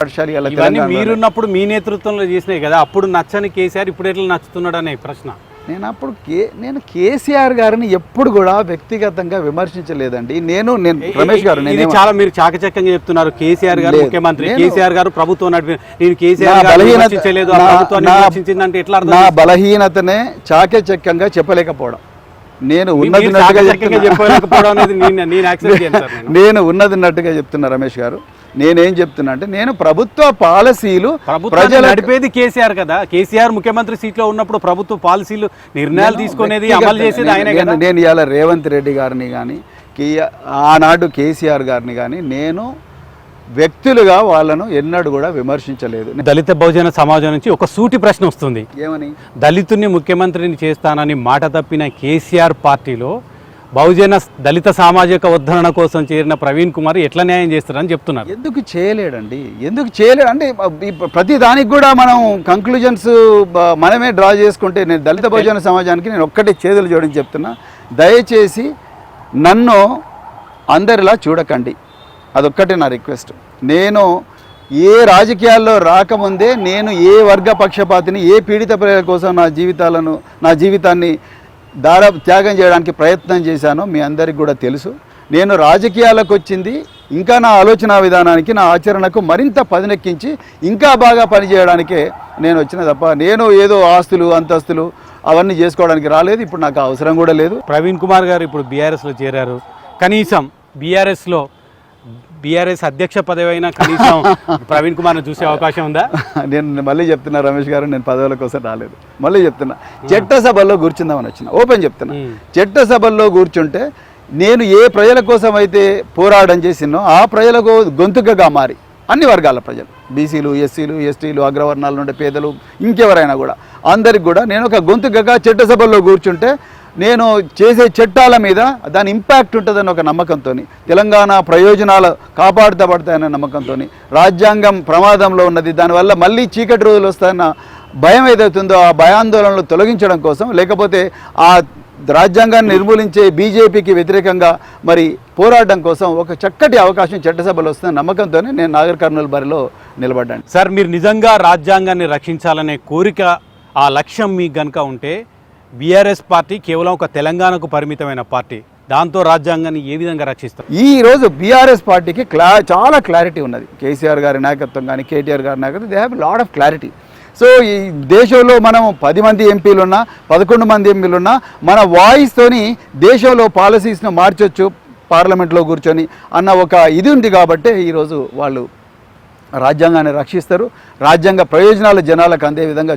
పాఠశాల ఇవన్నీ మీరున్నప్పుడు మీ నేతృత్వంలో చేసినాయి కదా. అప్పుడు నచ్చని కేసీఆర్ ఇప్పుడు ఎట్లా నచ్చుతున్నాడు అనే ప్రశ్న. నేను అప్పుడు కే నేను కేసీఆర్ గారిని ఎప్పుడు కూడా వ్యక్తిగతంగా విమర్శించలేదండి. నేను నేను రమేష్ గారు ఇది నేను చాలా మీరు చాకచక్యంగా చెప్తున్నారు. కేసీఆర్ గారు. ముఖ్యమంత్రి కేసీఆర్ గారు ప్రభుత్వం నడిపి నేను కేసీఆర్ బలహీనత ఎట్లా నా బలహీనతనే చాకచక్యంగా చెప్పలేకపోవడం. నేను ఉన్నది నేను నేను యాక్సెప్ట్ చేయను సార్ నేను. నేను ఉన్నది ఉన్నట్టుగా చెప్తున్నా రమేష్ గారు. నేనేం చెప్తున్నా అంటే నేను ప్రభుత్వ పాలసీలు ప్రజల నడిపేది కేసీఆర్ కదా. కేసీఆర్ ముఖ్యమంత్రి సీట్లో ఉన్నప్పుడు ప్రభుత్వ పాలసీలు నిర్ణయాలు తీసుకునేది అమలు చేసేది ఆయనే కదా. నేను ఇవాళ రేవంత్ రెడ్డి గారిని కానీ ఆనాడు కేసీఆర్ గారిని కానీ నేను వ్యక్తులుగా వాళ్ళను ఎన్నడూ కూడా విమర్శించలేదు. దళిత బహుజన సమాజం నుంచి ఒక సూటి ప్రశ్న వస్తుంది. ఏమని? దళితుని ముఖ్యమంత్రిని చేస్తానని మాట తప్పిన కేసీఆర్ పార్టీలో బహుజన దళిత సామాజిక ఉద్ధరణ కోసం చేరిన ప్రవీణ్ కుమార్ ఎట్లా న్యాయం చేస్తారని చెప్తున్నారు. ఎందుకు చేయలేడండి? ఎందుకు చేయలేడు అంటే ప్రతి దానికి కూడా మనం కంక్లూజన్స్ మనమే డ్రా చేసుకుంటే నేను దళిత బహుజన సమాజానికి నేను ఒక్కటే చేతులు చూడని చెప్తున్నా. దయచేసి నన్ను అందరిలా చూడకండి. అదొక్కటే నా రిక్వెస్ట్ నేను ఏ రాజకీయాల్లో రాకముందే నేను ఏ వర్గ పక్షపాతిని ఏ పీడిత ప్రజల కోసం నా జీవితాలను నా జీవితాన్ని దార త్యాగం చేయడానికి ప్రయత్నం చేశాను మీ అందరికి కూడా తెలుసు. నేను రాజకీయాలకు వచ్చింది ఇంకా నా ఆలోచన విధానానికి నా ఆచరణకు మరింత పదినెక్కించి ఇంకా బాగా పనిచేయడానికే నేను వచ్చిన తప్ప నేను ఏదో ఆస్తులు అంతస్తులు అవన్నీ చేసుకోవడానికి రాలేదు. ఇప్పుడు నాకు అవసరం కూడా లేదు. ప్రవీణ్ కుమార్ గారు ఇప్పుడు బీఆర్ఎస్లో చేరారు. కనీసం బీఆర్ఎస్లో బీఆర్ఎస్ అధ్యక్ష పదవి అయినా కనీసం ప్రవీణ్ కుమార్ను చూసే అవకాశం ఉందా? నేను మళ్ళీ చెప్తున్నా రమేష్ గారు నేను పదవుల కోసం రాలేదు. మళ్ళీ చెప్తున్నా. చట్టసభల్లో కూర్చుందామని వచ్చిన. ఓపెన్ చెప్తున్నా. చట్టసభల్లో కూర్చుంటే నేను ఏ ప్రజల కోసం అయితే పోరాటం చేసినో ఆ ప్రజలకు గొంతుకగా మారి. అన్ని వర్గాల ప్రజలు. బీసీలు ఎస్సీలు ఎస్టీలు అగ్రవర్ణాల నుండి పేదలు ఇంకెవరైనా కూడా. అందరికి కూడా నేను ఒక గొంతుకగా చట్టసభల్లో కూర్చుంటే నేను చేసే చట్టాల మీద దాని ఇంపాక్ట్ ఉంటుందని ఒక నమ్మకంతో తెలంగాణ ప్రయోజనాలు కాపాడుతబడతాయన్న నమ్మకంతో రాజ్యాంగం ప్రమాదంలో ఉన్నది దానివల్ల మళ్ళీ చీకటి రోజులు వస్తాయన్న భయం ఏదైతుందో ఆ భయాందోళనలు తొలగించడం కోసం లేకపోతే ఆ రాజ్యాంగాన్ని నిర్మూలించే బీజేపీకి వ్యతిరేకంగా మరి పోరాటం కోసం ఒక చక్కటి అవకాశం చట్టసభలో వస్తున్న నమ్మకంతోనే నేను నాగర్ కర్నూలు బరిలో నిలబడ్డాను. సార్ మీరు నిజంగా రాజ్యాంగాన్ని రక్షించాలనే కోరిక ఆ లక్ష్యం మీకు కనుక ఉంటే బీఆర్ఎస్ పార్టీ కేవలం ఒక తెలంగాణకు పరిమితమైన పార్టీ. దాంతో రాజ్యాంగాన్ని ఏ విధంగా రక్షిస్తారు? ఈ రోజు బీఆర్ఎస్ పార్టీకి క్లా చాలా క్లారిటీ ఉన్నది. కేసీఆర్ గారి నాయకత్వం కానీ కేటీఆర్ గారి నాయకత్వం they have lot of clarity so ఈ దేశంలో మనం పది మంది ఎంపీలు ఉన్నా పదకొండు మంది ఎంపీలు ఉన్నా మన వాయిస్తోని దేశంలో పాలసీస్ను మార్చొచ్చు పార్లమెంట్లో కూర్చొని అన్న ఒక ఇది ఉంది కాబట్టి ఈరోజు వాళ్ళు రాజ్యాంగాన్ని రక్షిస్తారు. రాజ్యాంగ ప్రయోజనాలు జనాలకు అందే విధంగా